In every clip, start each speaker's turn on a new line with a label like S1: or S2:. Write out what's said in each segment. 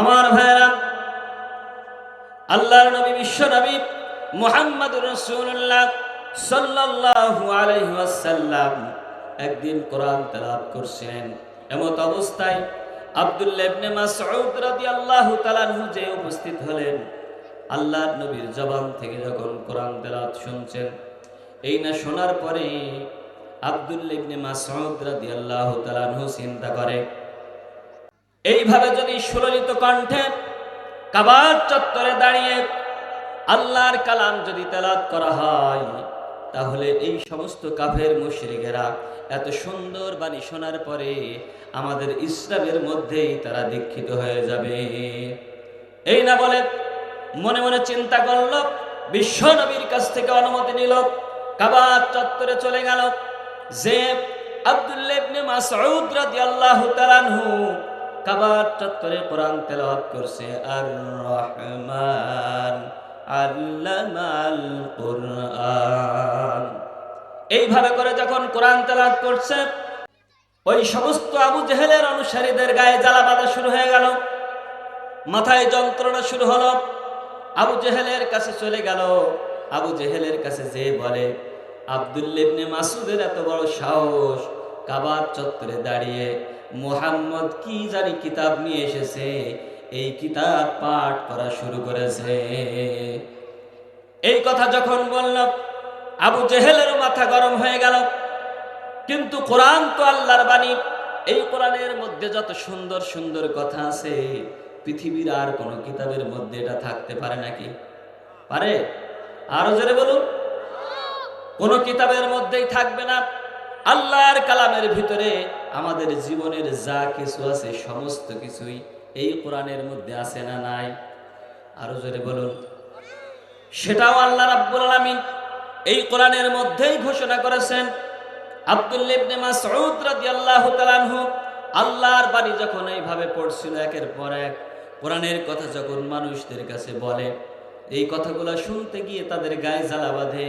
S1: আমার ভাইরা আল্লাহর নবী, বিশ্ব নবী মুহাম্মদুর রাসূলুল্লাহ সাল্লাল্লাহু আলাইহি ওয়াসাল্লাম একদিন কোরআন তেলাওয়াত করছিলেন এমত অবস্থায় আব্দুল্লাহ ইবনে মাসউদ রাদিয়াল্লাহু তাআলা আনহু যে উপস্থিত হলেন, আল্লাহর নবীর জবান থেকে যখন কোরআন তেলাওয়াত শুনছেন, এই না শোনার পরে আব্দুল্লাহ ইবনে মাসউদ রাদিয়াল্লাহু তাআলা আনহু চিন্তা করে এইভাবে যদি সুললিত কণ্ঠে কাবার চত্বরে দাঁড়িয়ে আল্লাহর কালাম যদি তেলাত করা হয়, তাহলে এই সমস্ত কাফের মুশরিকেরা এত সুন্দর বাণী শোনার পরে আমাদের ইসলামের মধ্যেই তারা দীক্ষিত হয়ে যাবে। এই না বলে মনে মনে চিন্তা করল, বিশ্ব নবীর কাছ থেকে অনুমতি নিল, কাবার চত্বরে চলে গেল। যে আব্দুল্লাহ ইবনে মাসউদ রাদিয়াল্লাহু তাআলা আনহু কাবার চত্বরে কোরআন তেলাওয়াত করছে আর রহমান আল্লামাল কোরআন। এইভাবে করে যখন কোরআন তেলাওয়াত করছে, ওই সমস্ত আবু জেহেলের অনুসারীদের গায়ে জ্বালা বাঁধা শুরু হয়ে গেল, মাথায় যন্ত্রণা শুরু হলো। আবু জেহেলের কাছে চলে গেল। আবু জেহেলের কাছে যে বলে আবদুল্লিবনে মাসুদের এত বড় সাহস, কাবার চত্বরে দাঁড়িয়ে মোহাম্মদ কি জানি কিতাব নিয়ে এসেছে, এই কিতাব পাঠ করা শুরু করেছে। এই কথা যখন বলল আবু জেহেলের মাথা গরম হয়ে গেল। কিন্তু কোরআন তো আল্লাহর বাণী, এই কোরআনের মধ্যে যত সুন্দর সুন্দর কথা আছে, পৃথিবীর আর কোনো কিতাবের মধ্যে এটা থাকতে পারে নাকি? পারে? আরও জোরে বলুন। কোন কিতাবের মধ্যেই থাকবে না। আল্লাহর কালামের ভিতরে আমাদের জীবনের যা কিছু আছে, সমস্ত কিছুই এই কোরআনের মধ্যে আছে না নাই? আরও জোরে বলুন। সেটাও আল্লাহ রাব্বুল আলামিন এই কোরআনের মধ্যেই ঘোষণা করেছেন। আব্দুল্লাহ ইবনে মাসউদ রাদিয়াল্লাহু তাআলা আনহু আল্লাহর বাণী যখন এইভাবে পড়ছিল, একের পর এক কোরআনের কথা যখন মানুষদের কাছে বলে, এই কথাগুলো শুনতে গিয়ে তাদের গায়ে জ্বালা বাঁধে।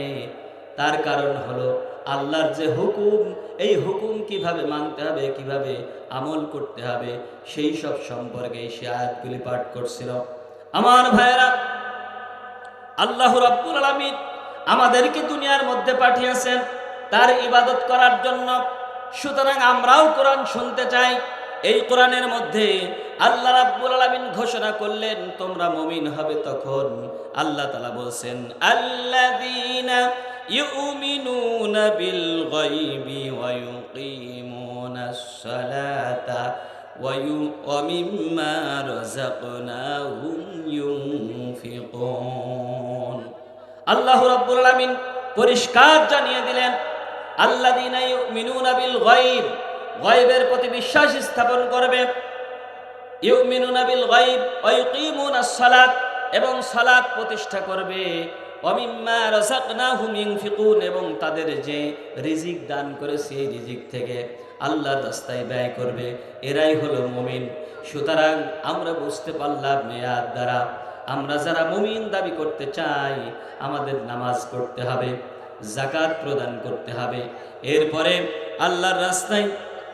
S1: তার কারণ হলো আল্লাহর যে হুকুম, এই হুকুম কীভাবে মানতে হবে, কীভাবে আমল করতে হবে, সেই সব সম্পর্কে সে আয়াতগুলি পাঠ করছিল। আমার ভাইয়েরা, আল্লাহ রাব্বুল আলামিন আমাদেরকে দুনিয়ার মধ্যে পাঠিয়েছেন তার ইবাদত করার জন্য। সুতরাং আমরাও কোরআন শুনতে চাই। এই কোরআনের মধ্যে আল্লাহ রাব্বুল আলামিন ঘোষণা করলেন, তোমরা মুমিন হবে তখন। আল্লাহ তাআলা বলছেন, আল্লাযীনা ইউমিনুনা বিল গায়বি ওয়া ইউকিমুনাস সালাতা ওয়া মিম্মা রাযাকনাহুম ইউনফিকুন। আল্লাহ রাব্বুল আলামিন পরিষ্কার জানিয়ে দিলেন, আল্লাযীনা ইউমিনুনা বিল গায়ব গায়বের প্রতি বিশ্বাস স্থাপন করবে। ইউমিনুনা বিল গায়ব ওয়া ইউকিমুনাস সালাত, এবং সালাত প্রতিষ্ঠা করবে। অমিম্মা রাযাকনাহুম ইউনফিকুন এবং তাদের যে রিজিক দান করেছে এই রিজিক থেকে আল্লাহর রাস্তায় ব্যয় করবে। এরাই হলো মুমিন। সুতরাং আমরা বুঝতে পারলাম মেয়াদ দ্বারা, আমরা যারা মুমিন দাবি করতে চাই, আমাদের নামাজ পড়তে হবে জাকাত প্রদান করতে হবে। এরপরে আল্লাহর রাস্তায়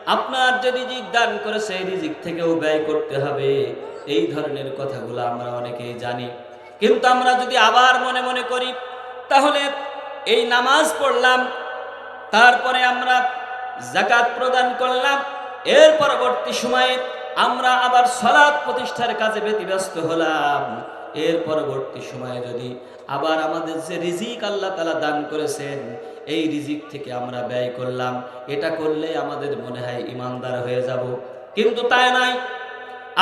S1: আপনার যে রিজিক দান করে সেই রিজিক থেকেও ব্যয় করতে হবে। এই ধরনের কথাগুলো আমরা অনেকেই জানি। কিন্তু আমরা যদি আবার মনে মনে করি, তাহলে এই নামাজ পড়লাম, তারপরে আমরা জাকাত প্রদান করলাম, এর পরবর্তী সময়ে আমরা আবার সলাৎ প্রতিষ্ঠার কাজে ব্যতিব্যস্ত হলাম। এর পরবর্তী সময়ে যদি আবার আমাদের যে রিজিক আল্লাহ তালা দান করেছেন, এই রিজিক থেকে আমরা ব্যয় করলাম, এটা করলে আমাদের মনে হয় ইমানদার হয়ে যাব। কিন্তু তাই নাই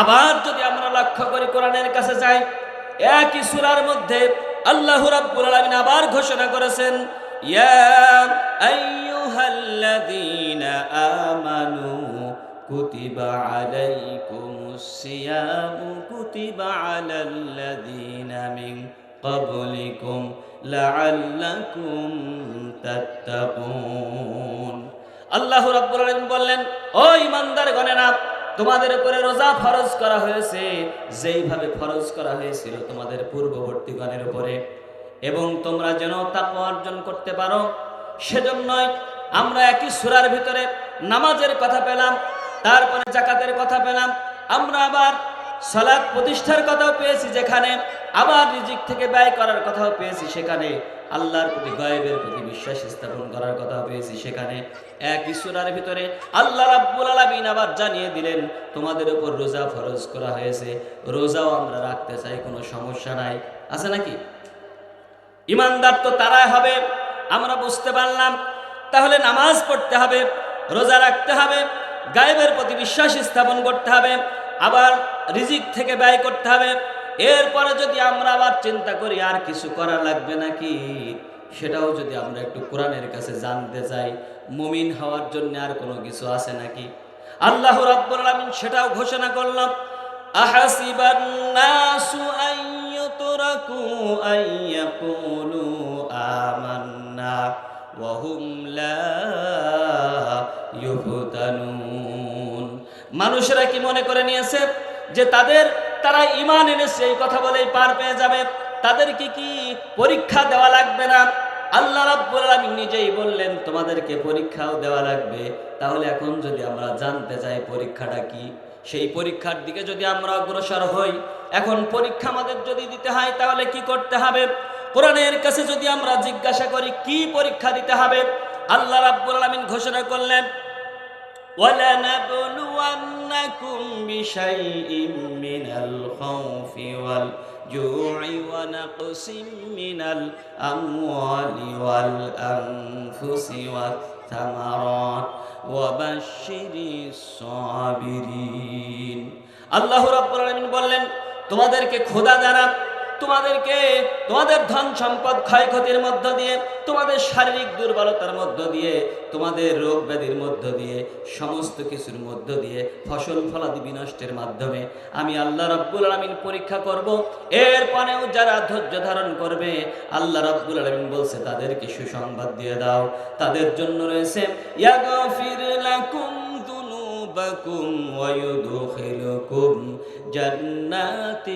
S1: আবার যদি আমরা লক্ষ্য করি কোরআনের কাছে যাই, একই সুরার মধ্যে আল্লাহ রাব্বুল আলামিন আবার ঘোষণা করেছেন, ইয়া আইয়ুহাল্লাযীনা আমানু কুতিবা আলাইকুমুস সিয়ামু কুতিবা আলাল্লাযীনা মিন ক্বাবলিকুম লাআল্লাকুম তাত্তাকুন আল্লাহ রাব্বুল আলামিন বললেন, ও ইমানদার গণেরা তোমাদের উপরে রোজা ফরজ করা হয়েছে। যেইভাবে ফরজ করা হয়েছিল তোমাদের পূর্ববর্তী গণের উপরে। এবং তোমরা যেন তাকওয়া অর্জন করতে পারো। সেজন্যই আমরা একই সূরার ভিতরে নামাজের কথা পেলাম। তারপরে জাকাতের কথা পেলাম। আমরা আবার সালাদ প্রতিষ্ঠার কথাও পেয়েছি যেখানে, আবার রিজিক থেকে ব্যয় করার কথাও পেয়েছি সেখানে, আল্লাহর প্রতি গয়েবের প্রতি বিশ্বাস স্থাপন করার কথা পেয়েছি সেখানে। এক ঈশ্বরের ভিতরে আল্লাহ রাব্বুল আলামিন আবার জানিয়ে দিলেন, তোমাদের উপর রোজা ফরজ করা হয়েছে, রোজাও আমরা রাখতে চাই, কোনো সমস্যা নাই। আছে নাকি? ইমানদার তো তারাই হবে, আমরা বুঝতে পারলাম। তাহলে নামাজ পড়তে হবে, রোজা রাখতে হবে গায়েবের প্রতি বিশ্বাস স্থাপন করতে হবে, আবার রিজিক থেকে ব্যয় করতে হবে। এরপরে যদি আমরা আবার চিন্তা করি, আর কিছু করা লাগবে নাকি? সেটাও যদি আমরা একটু কোরআনের কাছে জানতে চাই, মুমিন হওয়ার জন্য আর কোনো কিছু আছে নাকি? আল্লাহ রাব্বুল আলামিন সেটাও ঘোষণা করলাম আহাসিবান নাসু আইয়ুতরাকু আইয়াকুলু আমান্না, ওয়া হুম লা মানুষেরা কি মনে করে নিয়েছে যে তাদের, তারা ইমান এনেছে, এই কথা বলেই পার পেয়ে যাবে? তাদের কি কি পরীক্ষা দেওয়া লাগবে না? আল্লাহ রাব্বুল আলামিন নিজেই বললেন, তোমাদেরকে পরীক্ষাও দেওয়া লাগবে। তাহলে এখন যদি আমরা জানতে চাই পরীক্ষাটা কি, সেই পরীক্ষার দিকে যদি আমরা অগ্রসর হই, এখন পরীক্ষা আমাদের যদি দিতে হয়, তাহলে কি করতে হবে? কোরআনের কাছে যদি আমরা জিজ্ঞাসা করি, কি পরীক্ষা দিতে হবে? আল্লাহ রাব্বুল আলামিন ঘোষণা করলেন ولنبلونكم بشيء من الخوف والجوع ونقص من الأموال والأنفس والثمرات وبشر الصابرين আল্লাহ রাব্বুল আলামিন বললেন তোমাদেরকে খোদা দ্বারা তোমাদেরকে তোমাদের ধন সম্পদ ক্ষয়ক্ষতির মধ্য দিয়ে তোমাদের শারীরিক দুর্বলতার মধ্য দিয়ে তোমাদের রোগ ব্যাধির মধ্য দিয়ে সমস্ত কিছুর মধ্য দিয়ে ফসল ফলাদি বিনষ্টের মাধ্যমে আমি আল্লাহ রব্বুল আলমিন পরীক্ষা করব এরপরেও যারা ধৈর্য ধারণ করবে আল্লাহ রব্বুল আলমিন বলছে তাদেরকে সুসংবাদ দিয়ে দাও তাদের জন্য রয়েছে ইয়াগফির লাকুম ذنوبكم ويدخلكم جنات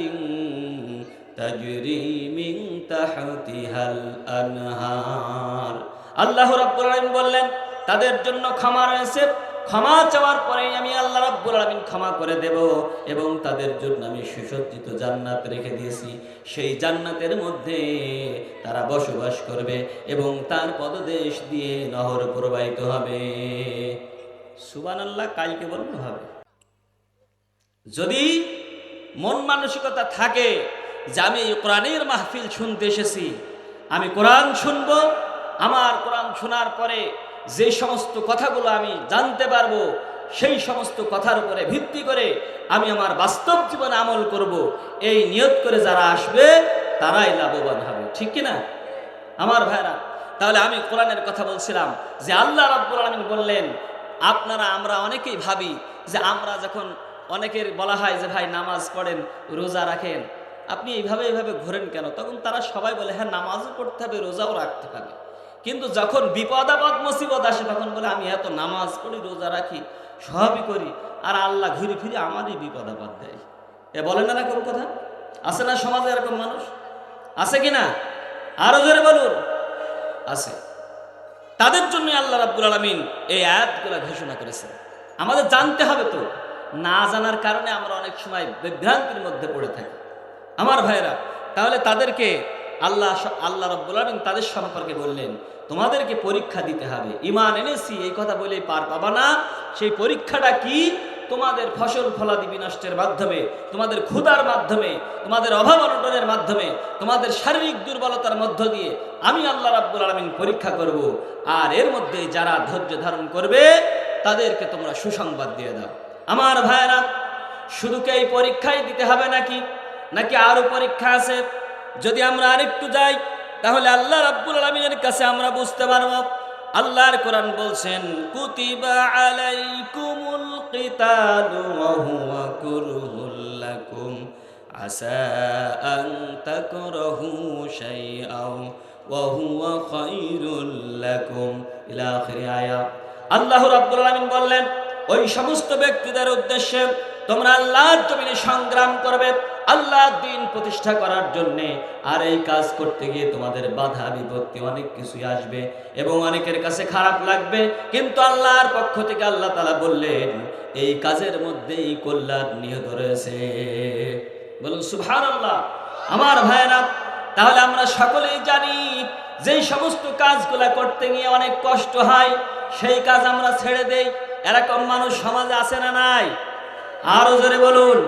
S1: تجري من تحتها الأنهار আল্লাহ রাব্বুল আলামিন বললেন তাদের জন্য ক্ষমা রয়েছে ক্ষমা চাওয়ার পরেই আমি আল্লাহ রাব্বুল আলামিন ক্ষমা করে দেব এবং তাদের জন্য আমি সুসজ্জিত জান্নাত রেখে দিয়েছি সেই জান্নাতের মধ্যে তারা বসবাস করবে এবং তার পদদেশ দিয়ে নহর প্রবাহিত হবে সুবহানাল্লাহ কালকে বলতে হবে যদি মন মানসিকতা থাকে যে আমি কোরআনের মাহফিল শুনতে এসেছি, আমি কোরআন শুনব, আমার কোরআন শোনার পরে যে সমস্ত কথাগুলো আমি জানতে পারব, সেই সমস্ত কথার উপরে ভিত্তি করে আমি আমার বাস্তব জীবনে আমল করব। এই নিয়ত করে যারা আসবে, তারাই লাভবান হবে। ঠিক কি না আমার ভাইরা, তাহলে আমি কোরআনের কথা বলছিলাম যে আল্লাহ রাব্বুল আলামিন বললেন, আপনারা আমরা অনেকেই ভাবি যে আমরা যখন অনেকের বলা হয় যে ভাই নামাজ পড়েন, রোজা রাখেন আপনি এইভাবে এইভাবে ঘোরেন কেন? তখন তারা সবাই বলে হ্যাঁ নামাজও পড়তে হবে, রোজাও রাখতে হবে। কিন্তু যখন বিপদ আপদ মুসিবত আসে, তখন বলে, আমি এত নামাজ পড়ি, রোজা রাখি, সবই করি, আর আল্লাহ ঘুরে ফিরে আমারই বিপদ আপদ দেয়। এ বলেন না কোন কথা? আছে না সমাজে এরকম মানুষ? আছে কি না? আরও জোরে বলুন। আছে। তাদের জন্য আল্লাহ রাব্বুল আলামিন এই আয়াতগুলো ঘোষণা করেছেন। আমাদের জানতে হবে তো, না জানার কারণে আমরা অনেক সময় বিভ্রান্তির মধ্যে পড়ে থাকি। আমার ভাইরা তাহলে তাদেরকে আল্লাহ আল্লাহ রব্বুল তাদের সম্পর্কে বললেন, তোমাদেরকে পরীক্ষা দিতে হবে। ইমান এনেছি, এই কথা বলেই পার পাবা না। সেই পরীক্ষাটা কি? তোমাদের ফসল ফলাদি বিনষ্টের মাধ্যমে, তোমাদের ক্ষুধার মাধ্যমে, তোমাদের অভাব অনটনের মাধ্যমে, তোমাদের শারীরিক দুর্বলতার মধ্য দিয়ে আমি আল্লাহ রাব্বুল আলমিন পরীক্ষা করব। আর এর মধ্যে যারা ধৈর্য ধারণ করবে, তাদেরকে তোমরা সুসংবাদ দিয়ে দাও। আমার ভাইয়েরা, শুধু কি এই পরীক্ষাই দিতে হবে নাকি? নাকি আরও পরীক্ষা আছে? যদি আমরা আরেকটু যাই, তাহলে আল্লাহ রাব্বুল আলমিনের কাছে আমরা বুঝতে পারব। আল্লাহর কোরআন বলছেন, কুতিবা আলাইকুমুল কিতালু ওয়া হুয়া কুরহুল লাকুম। আসা আন তাকরাহু শাইআও ওয়া হুয়া খায়রুল লাকুম। ইলা আখির আয়া। আল্লাহ রাব্বুল আলামিন বললেন, ওই সমস্ত ব্যক্তিদের উদ্দেশ্যে তোমরা আল্লাহর জমিনে সংগ্রাম করবে। আল্লাহ দিন প্রতিষ্ঠা করার জন্য আর এই কাজ করতে গিয়ে তোমাদের বাধা বিপত্তি অনেক কিছুই আসবে এবং অনেকের কাছে খারাপ লাগবে। কিন্তু আল্লাহর পক্ষ থেকে আল্লাহ তালা বললেন, এই কাজের মধ্যেই কল্যাণ নিহত রয়েছে। বলুন সুভান আল্লাহ আমার ভাইরা তাহলে আমরা সকলেই জানি যেই সমস্ত কাজগুলা করতে গিয়ে অনেক কষ্ট হয়, সেই কাজ আমরা ছেড়ে দেই। এরকম মানুষ সমাজে আছে না নাই? আরও জোরে বলুন।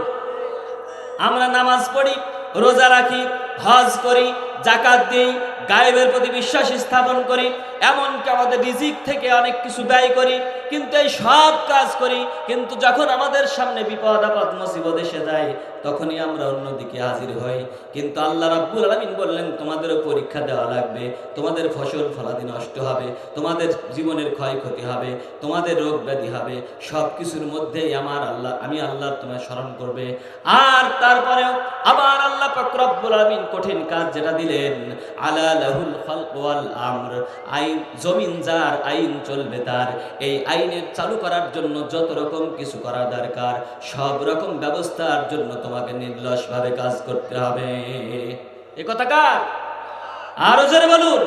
S1: আমরা নামাজ পড়ি রোজা রাখি হজ করি জাকাত দিই গায়েবের প্রতি বিশ্বাস স্থাপন করি, এমনকি আমাদের রিজিক থেকে অনেক কিছু ব্যয় করি, কিন্তু এই সব কাজ করি, কিন্তু যখন আমাদের সামনে বিপদ আপদ মুসিবত এসে যায়, তখনই আমরা অন্যদিকে হাজির হই। কিন্তু আল্লাহ রাব্বুল আলামিন বললেন, তোমাদেরও পরীক্ষা দেওয়া লাগবে, তোমাদের ফসল ফলাদি নষ্ট হবে, তোমাদের জীবনের ক্ষয়ক্ষতি হবে, তোমাদের রোগ ব্যাধি হবে সব কিছুর মধ্যেই আমার আল্লাহ, আমি আল্লাহর তোমায় স্মরণ করবে। আর তারপরেও আবার আল্লাহ পাক রব্বুল আলামিন কঠিন কাজ যেটা দিলেন, আলা লাহুল আইন, জমিন যার আইন চলবে তার, এই আইনের চালু করার জন্য যত রকম কিছু করা দরকার, সব রকম ব্যবস্থার জন্য তোমাকে নির্লসভাবে কাজ করতে হবে। এ কথা কার? আরও জোরে বলুন।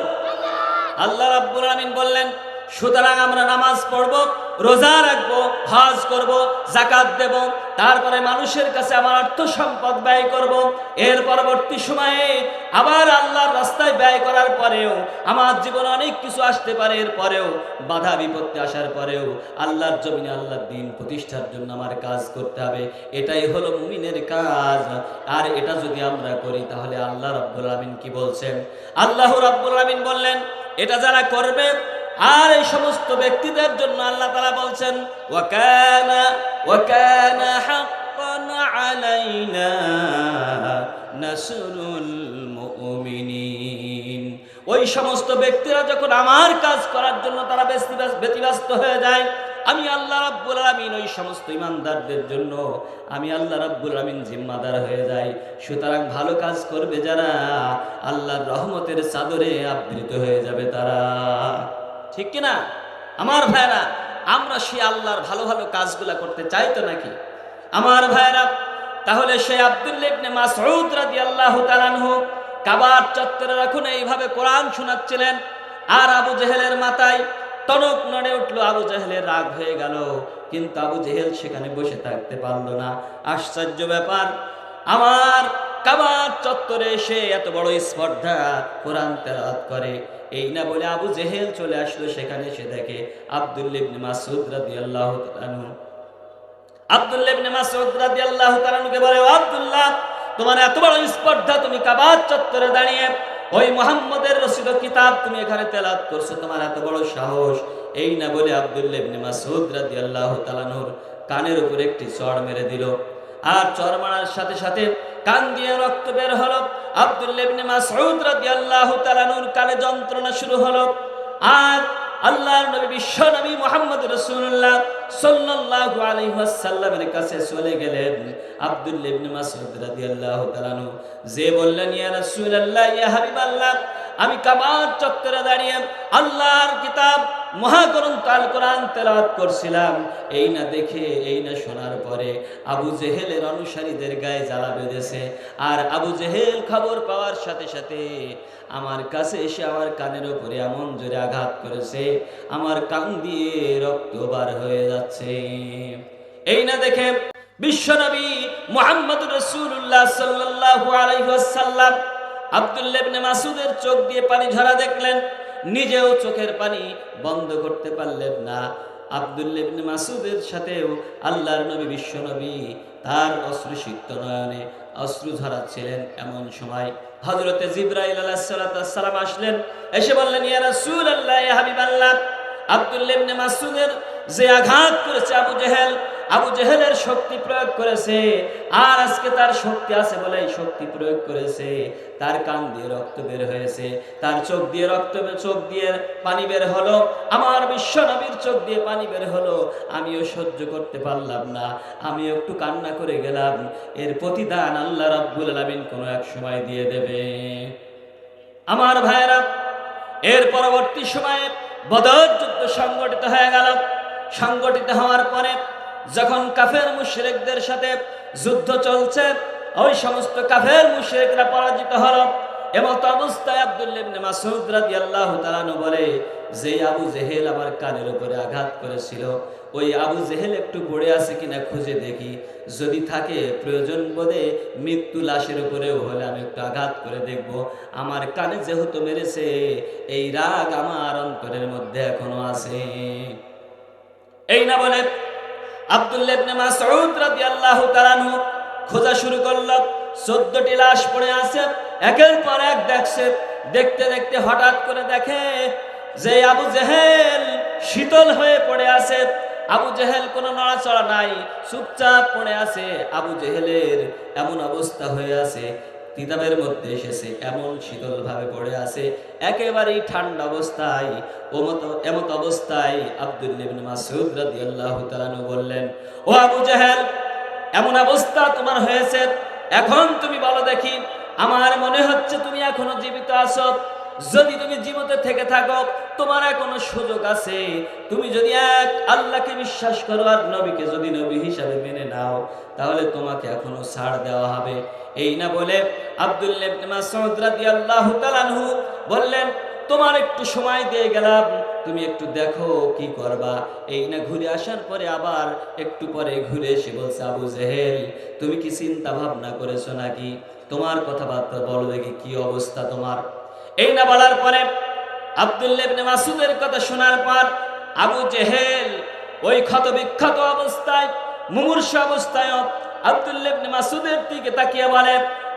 S1: আল্লাহ রাব্বুল আলামিন বললেন, সুতরাং আমরা নামাজ পড়ব রোজা রাখব, হজ করব জাকাত দেব, তারপরে মানুষের কাছে আমার অর্থ সম্পদ ব্যয় করব। এর পরবর্তী সময়ে আবার আল্লাহর রাস্তায় ব্যয় করার পরেও, আমার জীবনে অনেক কিছু আসতে পারে, এর পরেও, বাধা বিপত্তি আসার পরেও আল্লাহর জমিনে আল্লাহর দিন প্রতিষ্ঠার জন্য আমার কাজ করতে হবে। এটাই হলো মুমিনের কাজ। আর এটা যদি আমরা করি, তাহলে আল্লাহ রাব্বুল আলামিন কি বলছেন? আল্লাহ রাব্বুল আলামিন বললেন, এটা যারা করবে আর এই সমস্ত ব্যক্তিদের জন্য আল্লাহ তারা বলছেন, ওয়াকানা ওয়াকানা আলাইনা ওই সমস্ত ব্যক্তিরা যখন আমার কাজ করার জন্য তারা ব্যস্তি- ব্যতিব্যস্ত হয়ে যায়, আমি আল্লাহ রাব্বুল আলামিন ওই সমস্ত ইমানদারদের জন্য, আমি আল্লাহ রাব্বুল আলামিন জিম্মাদার হয়ে যাই। সুতরাং ভালো কাজ করবে যারা, আল্লাহর রহমতের চাদরে আবৃত হয়ে যাবে তারা। ঠিক কিনা আমার ভাইরা আমরা সে আল্লাহর ভালো ভালো কাজগুলা করতে চাই তো নাকি? আমার ভাইরা তাহলে সে তাআলা আনহু কাবার চত্বরে রাখুন, এইভাবে কোরআন শোনাচ্ছিলেন। আর আবু জেহেলের মাথায় টনক নড়ে উঠল, আবু জেহেলের রাগ হয়ে গেল। কিন্তু আবু জেহেল সেখানে বসে থাকতে পারল না। আশ্চর্য ব্যাপার, আমার কাবার চত্বরে সে এত বড় স্পর্ধা কোরআন তেলাওয়াত করে। এই না বলে আবু জেহেল চলে আসলো, সেখানে সে দেখে আব্দুল্লাহ ইবনে মাসউদ রাদিয়াল্লাহু তাআলা আনহু। আব্দুল্লাহ ইবনে মাসউদ রাদিয়াল্লাহু বলে, "ও আব্দুল্লাহ, তোমার এত বড় স্পর্ধা, তুমি কাবার চত্বরে দাঁড়িয়ে, ওই মুহাম্মদের রচিত কিতাব তুমি এখানে তেলাওয়াত করছ, তোমার এত বড় সাহস। এই না বলে আব্দুল্লাহ ইবনে মাসউদ রাদিয়াল্লাহু তাআলা আনহুর কানের উপর একটি চড় মেরে দিল। আর চর মারার সাথে সাথে কান দিয়ে রক্ত বের হলো। আব্দুল্লাহ ইবনে মাসউদ রাদিয়াল্লাহু তাআলা আনহুর কানে যন্ত্রণা শুরু হলো। আর আল্লাহর নবী বিশ্ব নবী মোহাম্মদ রসুল্লাহ সাল্লাল্লাহু আলাইহি ওয়াসাল্লামের কাছে চলে গেলেন আব্দুল্লাহ ইবনে মাসউদ রাদিয়াল্লাহু তাআলা যে বললেন, ইয়া রাসূলুল্লাহ, ইয়া হাবিবাল্লাহ, আমি কাবার চত্বরে দাঁড়িয়ে আল্লাহর কিতাব, মহাগ্রন্থ আল কোরআন তেলাওয়াত করছিলাম। এই না দেখে, এই না শোনার পরে আবু জেহেলের অনুসারীদের গায়ে জ্বালা বেঁধেছে। আর আবু জেহেল খবর পাওয়ার সাথে সাথে আমার কাছে এসে আমার কানের উপরে এমন জোরে আঘাত করেছে, আমার কান দিয়ে রক্ত বার হয়ে যাচ্ছে এই না দেখে বিশ্বনবী মোহাম্মদ রসুল্লাহ আব্দুল্লাহ ইবনে মাসুদের চোখ দিয়ে পানি ঝরা দেখলেন। নিজেও চোখের পানি বন্ধ করতে পারলেন না। আব্দুল্লাহ ইবনে মাসুদের সাথেও আল্লাহর নবী বিশ্বনবী তার নয়নে অশ্রু ঝরাচ্ছিলেন এমন সময়। হজরতে জিব্রাইল আলাইসালাম আসলেন। এসে বললেন, ইয়া রাসূলুল্লাহ, ইয়া হাবিবাল্লাহ, আব্দুল্লাহ ইবনে মাসুদের যে আঘাত করেছে আবু জেহেল, আবু জেহেলের শক্তি প্রয়োগ করেছে। আর আজকে তার শক্তি আছে বলে শক্তি প্রয়োগ করেছে। তার কান দিয়ে রক্ত বের হয়েছে। তার চোখ দিয়ে রক্ত চোখ দিয়ে পানি বের হলো। আমার বিশ্ব নবীর চোখ দিয়ে পানি বের হলো। আমিও সহ্য করতে পারলাম না। আমি একটু কান্না করে গেলাম। এর প্রতিদান আল্লাহ রাব্বুল আলামিন কোনো এক সময় দিয়ে দেবে। আমার ভাইয়েরা, এর পরবর্তী সময়ে বদর যুদ্ধ সংগঠিত হয়ে গেল। সংগঠিত হওয়ার পরে যখন কাফের মুশরিকদের সাথে যুদ্ধ চলছে, ওই সমস্ত কাফের মুশরিকরা পরাজিত হলো এবং অবস্থায় আব্দুল্লাহ ইবনে মাসউদ রাদিয়াল্লাহু তাআলা আনহু বলে, যে আবু জেহেল আমার কানের উপরে আঘাত করেছিল, ওই আবু জেহেল একটু পড়ে আছে কিনা খুঁজে দেখি। যদি থাকে প্রয়োজন বোধে মৃত্যু লাশের উপরেও হলে আমি একটু আঘাত করে দেখব। আমার কানে যেহেতু মেরেছে, এই রাগ আমার অন্তরের মধ্যে এখনও আছে। এই না বলে খোঁজা শুরু করল, চোদ্দটি লাশ পড়ে আছে, একের পর এক দেখছে, দেখতে দেখতে হঠাৎ করে দেখে যে আবু জেহেল শীতল হয়ে পড়ে আছে। আবু জেহেল কোনো নড়াচড়া নাই, চুপচাপ পড়ে আছে, আবু জেহেলের এমন অবস্থা হয়ে আছে। কিতাবের মধ্যে এসেছে, এমন শীতল ভাবে পড়ে আছে, একেবারেই ঠান্ডা অবস্থায় ওমত এমত অবস্থায় আব্দুল নবীন মাসুদ রাদিয়াল্লাহু আল্লাহ বললেন, ও আবু জাহেল, এমন অবস্থা তোমার হয়েছে, এখন তুমি বলো দেখি, আমার মনে হচ্ছে তুমি এখনও জীবিত আছো যদি তুমি জীবিত থেকে থাকো, তোমার এখনও সুযোগ আছে। তুমি যদি এক আল্লাহকে বিশ্বাস করো আর নবীকে যদি নবী হিসাবে মেনে নাও, তাহলে তোমাকে এখনও ছাড় দেওয়া হবে। এই না বলে আব্দুল্লাহ বললেন, তোমার একটু সময় দিয়ে গেলাম, তুমি একটু দেখো কি করবা। এই না ঘুরে আসার পরে আবার একটু পরে ঘুরে এসে বলছে, আবু জেহেল, তুমি কি চিন্তা ভাবনা করেছ নাকি? তোমার কথাবার্তা বলো দেখি কি অবস্থা তোমার। এই না বলার পরে আব্দুল্লাহ ইবনে মাসুদের কথা শোনার পর আবু জেহেল ওই ক্ষত বিক্ষত অবস্থায়, মুমূর্ষ অবস্থায় আব্দুল্লাহ ইবনে মাসুদের দিকে তাকিয়ে বলে,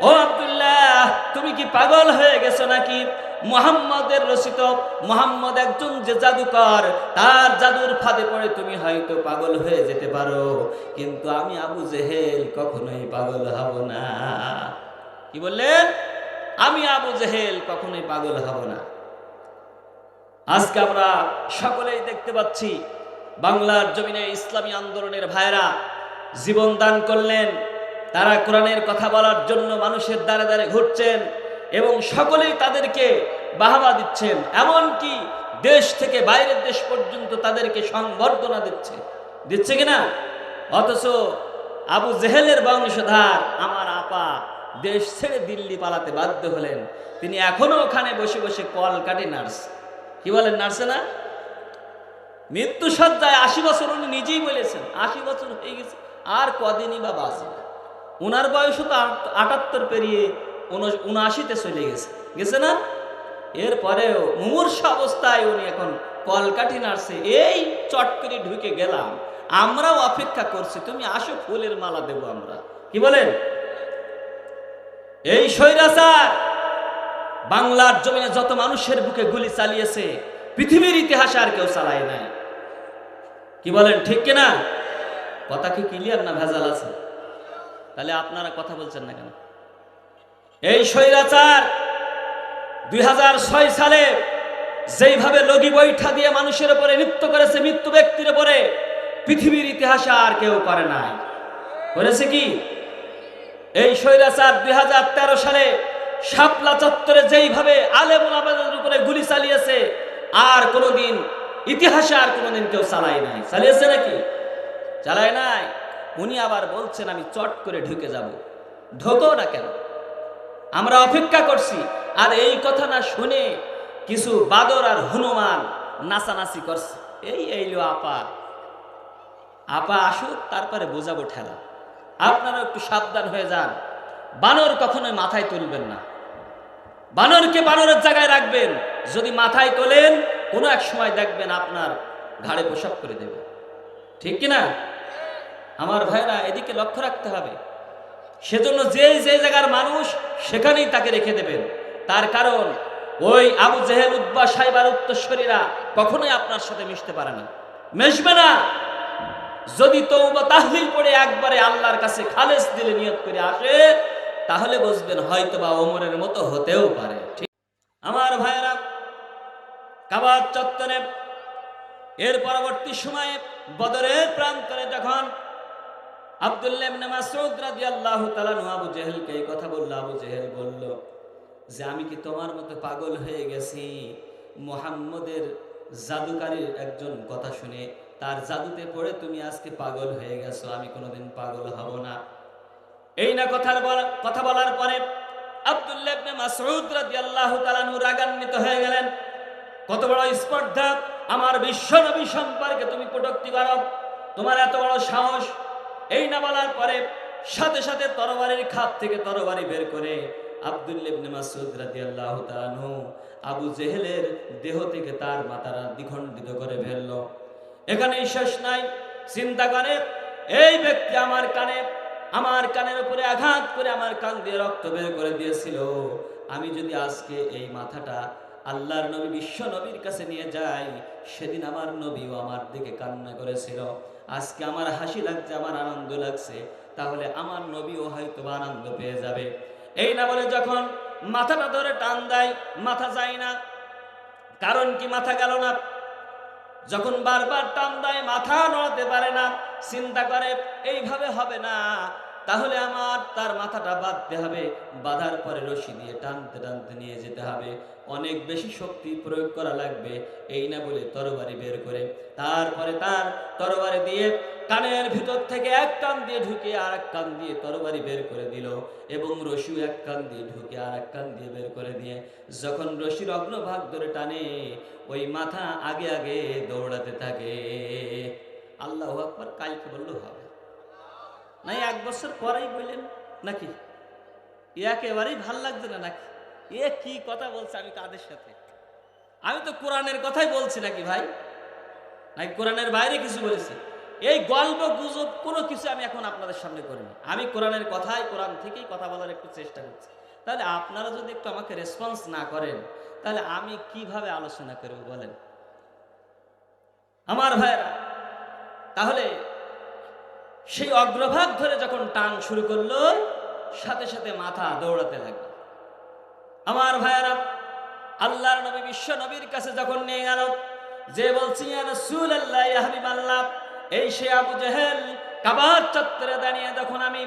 S1: ও আব্দুল্লাহ, তুমি কি পাগল হয়ে গেছো নাকি? মোহাম্মদের রচিত, মোহাম্মদ একজন যে জাদুকর, তার জাদুর ফাঁদে পড়ে তুমি হয়তো পাগল হয়ে যেতে পারো। কিন্তু আমি আবু জেহেল কখনোই পাগল হব না। কি বললেন? আমি আবু জেহেল, কখনোই পাগল হব না। আজকে আমরা সকলেই দেখতে পাচ্ছি, বাংলার জমিনে ইসলামী আন্দোলনের ভাইরা জীবন দান করলেন। তারা কোরআনের কথা বলার জন্য মানুষের দ্বারে দ্বারে ঘুরছেন এবং সকলেই তাদেরকে বাহাবা দিচ্ছেন। এমনকি দেশ থেকে বাইরের দেশ পর্যন্ত তাদেরকে সংবর্ধনা দিচ্ছে। দিচ্ছে কিনা অথচ আবু জেহেলের বংশধার, আমার আপা দেশ ছেড়ে দিল্লি পালাতে বাধ্য হলেন। তিনি এখনও ওখানে বসে বসে কল কাটে নার্স। কি বলেন নার্সে না মৃত্যু সজ্জায় আশি বছর উনি নিজেই বলেছেন, আশি বছর হয়ে গেছে, আর কদিনই বা বাঁচে ওনার বয়সও তো আটাত্তর পেরিয়ে উন- উনআশিতে চলে গেছে। গেছে না? এরপরেও মুমূর্ষ অবস্থায় উনি এখন কলকাঠি নার্সে, এই চট করে ঢুকে গেলাম। আমরাও অপেক্ষা করছি, তুমি আসো ফুলের মালা দেব আমরা। কি বলেন? এই স্বৈরাচার! বাংলার জমিনে যত মানুষের বুকে গুলি চালিয়েছে, পৃথিবীর ইতিহাসে আর কেউ চালায় নাই। কি বলেন, ঠিক কিনা কথা কি ক্লিয়ার না ভেজাল আছে? তাহলে আপনারা কথা বলছেন না কেন? এই স্বৈরাচার, দুই হাজার ছয় সালে যেইভাবে লগি বৈঠা দিয়ে মানুষের উপরে নৃত্য করেছে মৃত্যু ব্যক্তির উপরে, পৃথিবীর ইতিহাসে আর কেউ করে নাই। করেছে কি? এই স্বৈরাচার দুই সালে শাপলা চত্বরে যেইভাবে আলেমুল আবেদের উপরে গুলি চালিয়েছে, আর কোনোদিন ইতিহাসে আর কোনোদিন কেউ চালায় নাই। চালিয়েছে নাকি? চালায় নাই। উনি আবার বলছেন, আমি চট করে ঢুকে যাব। ঢোকো না কেন? আমরা অপেক্ষা করছি। আর এই কথা না শুনে কিছু বাদর আর হনুমান নাচানাচি করছে। এই এইলো আপা। আপা আসুক, তারপরে বোঝাবো ঠেলা। আপনারা একটু সাবধান হয়ে যান। বানর কখনোই মাথায় তুলবেন না। বানরকে বানরের জায়গায় রাখবেন। যদি মাথায় তোলেন, কোনো এক সময় দেখবেন আপনার ঘাড়ে পোশাক করে দেবে। ঠিক কি না আমার ভাইরা, এদিকে লক্ষ্য রাখতে হবে। সেজন্য যে যে জায়গার মানুষ, সেখানেই তাকে রেখে দেবেন। তার কারণ, ওই আবু জেহেল উদ্বা সাইবার উত্তরস্বরীরা কখনোই আপনার সাথে মিশতে পারে না। মিশবে না। যদি তৌবা তাহলিল পড়ে একবারে আল্লাহর কাছে খালেস দিলে নিয়ত করে আসে, তাহলে বুঝবেন হয়তো বা ওমরের মতো হতেও পারে। ঠিক। আমার ভাইয়েরা কাবার চত্বরে, এর পরবর্তী সময়ে বদরের প্রান্তরে যখন আব্দুল্লাহ ইবনে মাসউদ রাদিয়াল্লাহু তাআলা আবু জেহেলকে এই কথা বলল, আবু জেহেল বলল যে, আমি কি তোমার মতো পাগল হয়ে গেছি? মুহাম্মদের জাদুকারীর একজন কথা শুনে তার জাদুতে পড়ে তুমি আজকে পাগল হয়ে গেছো, আমি কোনোদিন পাগল হব না। এই না কথার কথা বলার পরে রাগান্বিত হয়ে গেলেন। কত স্পর্ধা, আমার সম্পর্কে তুমি তোমার এত বড় সাহস। এই না বলার পরে সাথে সাথে খাপ থেকে তরবারি বের করে আবু জেহেলের দেহ থেকে তার মাথাটা দ্বিখণ্ডিত করে ফেলল। এখানেই শেষ নাই। চিন্তা করে এই ব্যক্তি আমার কানে, আমার কানের উপরে আঘাত করে আমার কান দিয়ে রক্ত বের করে দিয়েছিল। আমি যদি আজকে এই মাথাটা আল্লাহর নবী, বিশ্ব নবীর কাছে নিয়ে যাই, সেদিন আমার নবীও আমার দিকে কান্না করেছিল। আজকে আমার হাসি লাগছে, আমার আনন্দ লাগছে, তাহলে আমার নবীও হয়তো আনন্দ পেয়ে যাবে। এই না বলে যখন মাথাটা ধরে টান দেয়, মাথা যায় না, কারণ কি মাথা গেল না? যখন বারবার টান দেয় মাথা নড়াতে পারে না চিন্তা করে এইভাবে হবে না। তাহলে আমার তার মাথাটা বাঁধতে হবে, বাঁধার পরে রশি দিয়ে টানতে টানতে নিয়ে যেতে হবে। অনেক বেশি শক্তি প্রয়োগ করা লাগবে, এই না বলে তরবারি বের করে। তারপরে তার তরবারি দিয়ে কানের ভিতর থেকে এক কান দিয়ে ঢুকে আর এক কান দিয়ে তরবারি বের করে দিল এবং রশিও এক কান দিয়ে ঢুকে আর এক কান দিয়ে বের করে দিয়ে যখন রশির অগ্রভাগ ধরে টানে, ওই মাথা আগে আগে দৌড়াতে থাকে। আল্লাহ আকবর কালকে বললেও হবে। নাই, এক বছর পরেই বললেন, নাকি? একেবারেই ভালো লাগছে না নাকি? এ কি কথা বলছে আমি কাদের সাথে? আমি তো কোরআনের কথাই বলছি নাকি ভাই? নাকি কোরআনের বাইরে কিছু বলেছি। এই গল্প গুজব কোনো কিছু আমি এখন আপনাদের সামনে করিনি। আমি কোরআনের কথাই, কোরআন থেকেই কথা বলার একটু চেষ্টা করছি। তাহলে আপনারা যদি একটু আমাকে রেসপন্স না করেন, তাহলে আমি কীভাবে আলোচনা করব বলেন? আমার ভাইরা তাহলে সেই অগ্রভাগ ধরে যখন টান শুরু করল, সাথে সাথে মাথা দৌড়াতে লাগল। আমার ভাইয়ারা, আল্লাহর নবী, বিশ্ব নবীর কাছে যখন নিয়ে গেল, যে বলছি এই সে আবু জেহেল কাবার চত্বরে দাঁড়িয়ে যখন আমি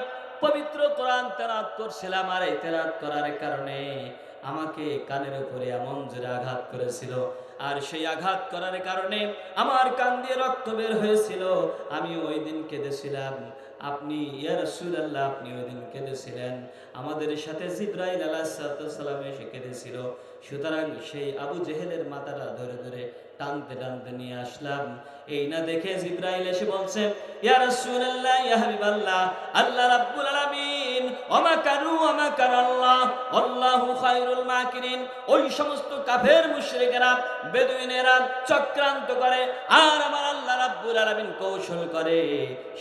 S1: পবিত্র কোরআন তেরাত করছিলাম আর এই তেরাত করার কারণে আমাকে কানের উপরে এমন জোরে আঘাত করেছিল আর সেই আঘাত করার কারণে আমার কান দিয়ে রক্ত বের হয়েছিল। আমি ওই দিন কেঁদেছিলাম। আপনি, ইয়া রাসূলুল্লাহ, আপনি ওই দিন কেঁদেছিলেন। আমাদের সাথে জিব্রাইল আলাইহিসসালাম এসে কেঁদেছিল। সুতরাং সেই আবু জেহেলের মাথাটা ধরে ধরে টানতে টানতে নিয়ে আসলাম। এই না দেখে জিব্রাইল এসে বলছে, ইয়া রাসূলুল্লাহ, ইয়া হাবিবাল্লাহ, আল্লাহ রাব্বুল আলামিন কৌশল করে।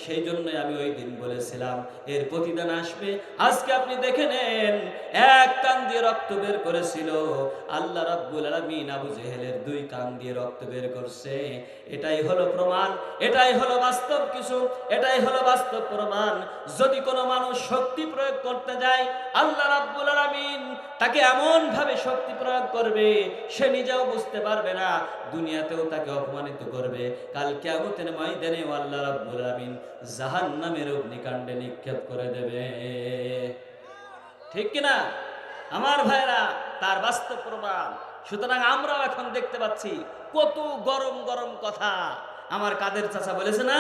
S1: সেই জন্য আমি ওই দিন বলেছিলাম, এর প্রতিদান আসবে। আজকে আপনি দেখে নেন, এক কান দিয়ে রক্ত বের করেছিল। আল্লাহ আবু জেহেলের দুই কান দিয়ে রক্ত বের করছে। এটাই হলো প্রমাণ, এটাই হলো বাস্তব কিছু, এটাই হলো বাস্তব প্রমাণ। যদি কোনো মানুষ শক্তি প্রয়োগ করতে যায়, আল্লাহ রাব্বুল আলামিন তাকে এমন ভাবে শক্তি প্রয়োগ করবে, সে নিজেও বুঝতে পারবে না, দুনিয়াতেও তাকে অপমানিত করবে। কাল কিয়ামতের ময়দানে আল্লাহ রাব্বুল আলামিন জাহান্নামের অগ্নিকাণ্ডে নিক্ষেপ করে দেবে। ঠিক কিনা? আমার ভাইরা, তার বাস্তব প্রমাণ। সুতরাং আমরাও এখন দেখতে পাচ্ছি, কত গরম গরম কথা। আমার কাদের চাচা বলেছে না?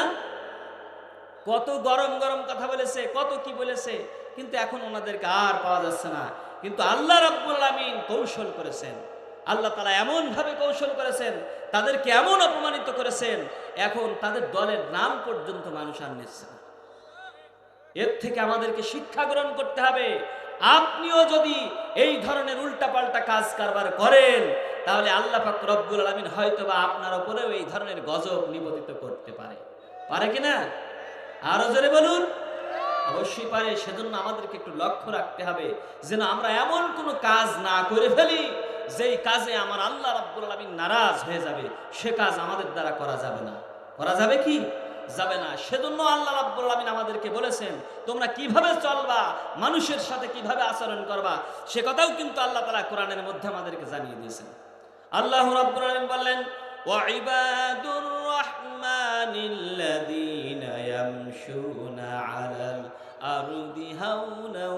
S1: কত গরম গরম কথা বলেছে, কত কি বলেছে, কিন্তু এখন ওনাদেরকে আর পাওয়া যাচ্ছে না। কিন্তু আল্লাহ রাব্বুল আলামিন কৌশল করেছেন। আল্লাহ তালা এমন ভাবে কৌশল করেছেন, তাদেরকে এমন অপমানিত করেছেন, এখন তাদের দলের নাম পর্যন্ত মানুষ আর নিচ্ছে এর থেকে আমাদেরকে শিক্ষা গ্রহণ করতে হবে। আপনিও যদি এই ধরনের উল্টাপাল্টা কাজ কারবার করেন, তাহলে আল্লাহ পাক রব্বুল আলমিন হয়তো বা আপনার ওপরেও এই ধরনের গজব নিবেদিত করতে পারে। পারে কিনা আরও জোরে বলুন। অবশ্যই পারে, সেজন্য আমাদেরকে একটু লক্ষ্য রাখতে হবে যেন আমরা এমন কোনো কাজ না করে ফেলি, যেই কাজে আমার আল্লাহ রাব্বুল আলামিন নারাজ হয়ে যাবে, সে কাজ আমাদের দ্বারা করা যাবে না। করা যাবে কি? যাবে না। সেজন্য আল্লাহ রাব্বুল আলামিন আমাদেরকে বলেছেন, তোমরা কীভাবে চলবা? মানুষের সাথে কীভাবে আচরণ করবা? সে কথাও কিন্তু আল্লাহ তালা কোরআনের মধ্যে আমাদেরকে জানিয়ে দিয়েছেন। আল্লাহ রাব্বুল আলমিন বললেন ওয়াইবাদুর রহমানিল্লাদি يمشون على الأرض هونا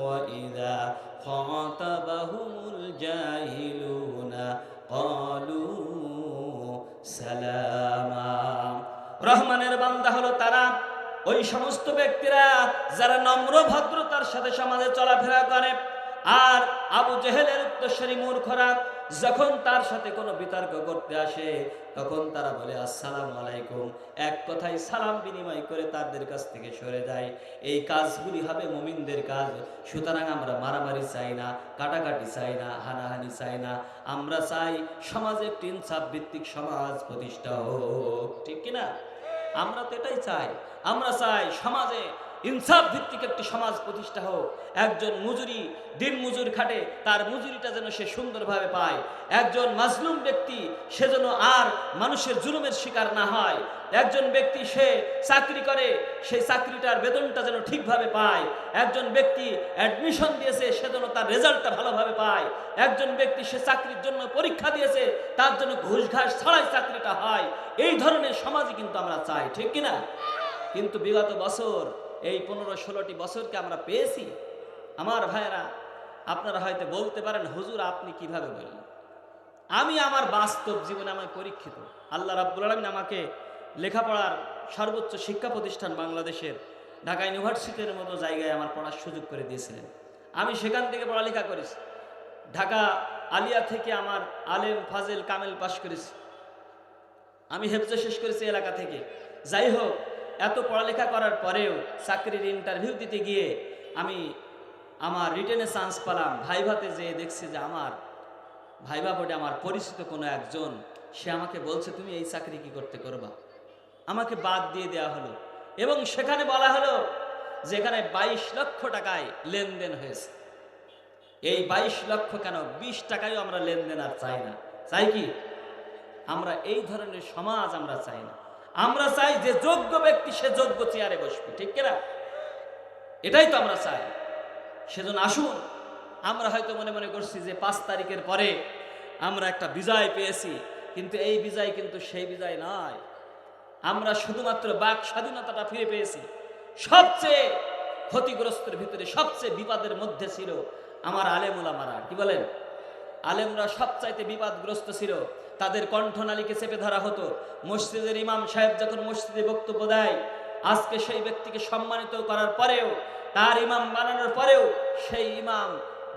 S1: وإذا خاطبهم الجاهلون قالوا سلاما বান্দা হলো তারা ওই সমস্ত ব্যক্তিরা যারা নম্র ভদ্রতার সাথে সমাজে চলাফেরা করে আর আবু জেহেলের উত্তরস্বরী মূর্খরা যখন তার সাথে কোনো বিতর্ক করতে আসে, তখন তারা বলে, আসসালামু আলাইকুম। এক কথায় সালাম বিনিময় করে তাদের কাছ থেকে সরে যায়। এই কাজগুলি হবে মুমিনদের কাজ। সুতরাং আমরা মারামারি চাই না, কাটাকাটি চাই না, হানাহানি চাই না। আমরা চাই সমাজে একটি ইনসাফ ভিত্তিক সমাজ প্রতিষ্ঠা হোক। ঠিক কিনা? আমরা তো এটাই চাই। আমরা চাই সমাজে ইনসাফ ভিত্তিক একটি সমাজ প্রতিষ্ঠা হোক। একজন মজুরি, দিন মজুর খাটে তার মজুরিটা যেন সে সুন্দরভাবে পায়। একজন মাজলুম ব্যক্তি, সে যেন আর মানুষের জুলুমের শিকার না হয়। একজন ব্যক্তি সে চাকরি করে, সেই চাকরিটার বেতনটা যেন ঠিকভাবে পায়। একজন ব্যক্তি অ্যাডমিশন দিয়েছে, সে যেন তার রেজাল্টটা ভালোভাবে পায়। একজন ব্যক্তি সে চাকরির জন্য পরীক্ষা দিয়েছে, তার জন্য ঘুষ ঘাস ছাড়াই চাকরিটা হয়। এই ধরনের সমাজই কিন্তু আমরা চাই, ঠিক কিনা? কিন্তু বিগত বছর এই পনেরো ষোলোটি বছরকে আমরা পেয়েছি। আমার ভাইয়েরা, আপনারা হয়তো বলতে পারেন, হুজুর, আপনি কীভাবে বললেন? আমি আমার বাস্তব জীবনে আমার পরীক্ষিত। আল্লাহ রাব্বুল আলমিন আমাকে লেখাপড়ার সর্বোচ্চ শিক্ষা প্রতিষ্ঠান বাংলাদেশের ঢাকা ইউনিভার্সিটির মতো জায়গায় আমার পড়ার সুযোগ করে দিয়েছিলেন। আমি সেখান থেকে পড়ালেখা করেছি। ঢাকা আলিয়া থেকে আমার আলেম ফাজেল কামেল পাশ করেছি। আমি হেফজে শেষ করেছি এলাকা থেকে। যাই হোক এত পড়ালেখা করার পরেও চাকরির ইন্টারভিউ দিতে গিয়ে আমি আমার রিটেনে চান্স পেলাম। ভাইভাতে যেয়ে দেখছি যে আমার ভাইভা বোর্ডে আমার পরিচিত কোনো একজন, সে আমাকে বলছে, তুমি এই চাকরি কি করতে করবা? আমাকে বাদ দিয়ে দেওয়া হলো। এবং সেখানে বলা হলো যেখানে বাইশ লক্ষ টাকায় লেনদেন হয়েছে। এই বাইশ লক্ষ কেন? বিশ টাকায়ও আমরা লেনদেন আর চাই না। চাই কি? আমরা এই ধরনের সমাজ আমরা চাই না। আমরা চাই যে যোগ্য ব্যক্তি সে যোগ্য চেয়ারে বসবে, ঠিক কিনা? এটাই তো আমরা চাই। সেজন্য আসুন, আমরা হয়তো মনে মনে করছি যে পাঁচ তারিখের পরে আমরা একটা বিজয় পেয়েছি, কিন্তু এই বিজয় কিন্তু সেই বিজয় নয়। আমরা শুধুমাত্র বাক স্বাধীনতাটা ফিরে পেয়েছি। সবচেয়ে ক্ষতিগ্রস্তের ভিতরে সবচেয়ে বিপদের মধ্যে ছিল আমার আলেমুলামারা কি বলেন? আলেমরা সবচাইতে বিবাদগ্রস্ত ছিল। তাদের কণ্ঠনালীকে চেপে ধরা হতো। মসজিদের ইমাম সাহেব যখন মসজিদে বক্তব্য দেয়, আজকে সেই ব্যক্তিকে সম্মানিত করার পরেও, তার ইমাম বানানোর পরেও সেই ইমাম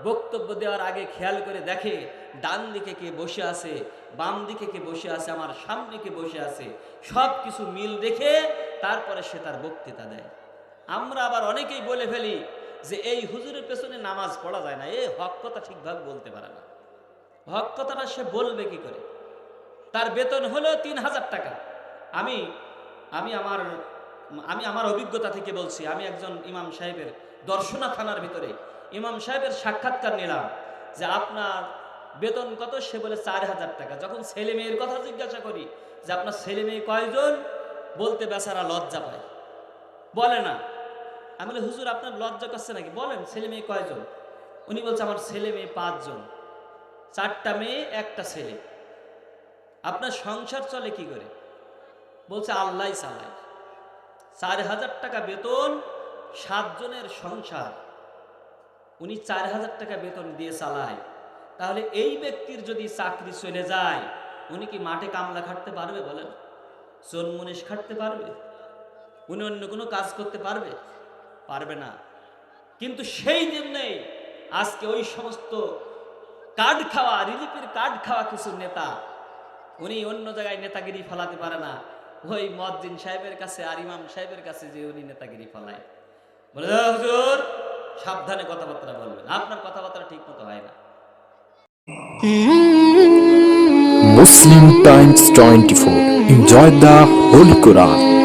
S1: বক্তব্য দেওয়ার আগে খেয়াল করে দেখে, ডান দিকে কে বসে আছে, বাম দিকে কে বসে আছে, আমার সামনে কে বসে আছে সব কিছু মিল দেখে তারপরে সে তার বক্তৃতা দেয়। আমরা আবার অনেকেই বলে ফেলি যে এই হুজুরের পেছনে নামাজ পড়া যায় না, এ হক কথা ঠিকভাবে বলতে পারে না। হক কথাটা সে বলবে কি করে? তার বেতন হলো তিন হাজার টাকা। আমি আমি আমার আমি আমার অভিজ্ঞতা থেকে বলছি, আমি একজন ইমাম সাহেবের দর্শনা থানার ভিতরে ইমাম সাহেবের সাক্ষাৎকার নিলাম যে আপনার বেতন কত? সে বলে চার হাজার টাকা। যখন ছেলে মেয়ের কথা জিজ্ঞাসা করি যে আপনার ছেলে মেয়ে কয়জন? বলতে বেচারা লজ্জা পায়। বলে না। আমি বলি, হুজুর, আপনার লজ্জা করছে নাকি? বলেন, ছেলে মেয়ে কয়জন? উনি বলছে, আমার ছেলে মেয়ে পাঁচজন। চারটা মেয়ে, একটা ছেলে। আপনার সংসার চলে কি করে? বলছে আল্লাহ চালায়। চার হাজার টাকা বেতন, সাতজনের সংসার। উনি চার হাজার টাকা বেতন দিয়ে চালায়। তাহলে এই ব্যক্তির যদি চাকরি চলে যায়, উনি কি মাঠে কামলা খাটতে পারবে বলেন? চোন খাটতে পারবে? উনি অন্য কোনো কাজ করতে পারবে? পারবে না। কিন্তু সেই জন্যেই আজকে ওই সমস্ত কার্ড খাওয়া, রিলিফের কার্ড খাওয়া কিছু নেতা উনি অন্য জায়গায় নেতাগিরি ফলাতে পারে না ওই মদ্দিন সাহেবের কাছে আর ইমাম সাহেবের কাছে যে উনি নেতাগিরি ফালায় সাবধানে কথাবার্তা বলবেন আপনার কথাবার্তা ঠিক মতো হয় না
S2: Muslim Times 24. Enjoy the Holy Quran.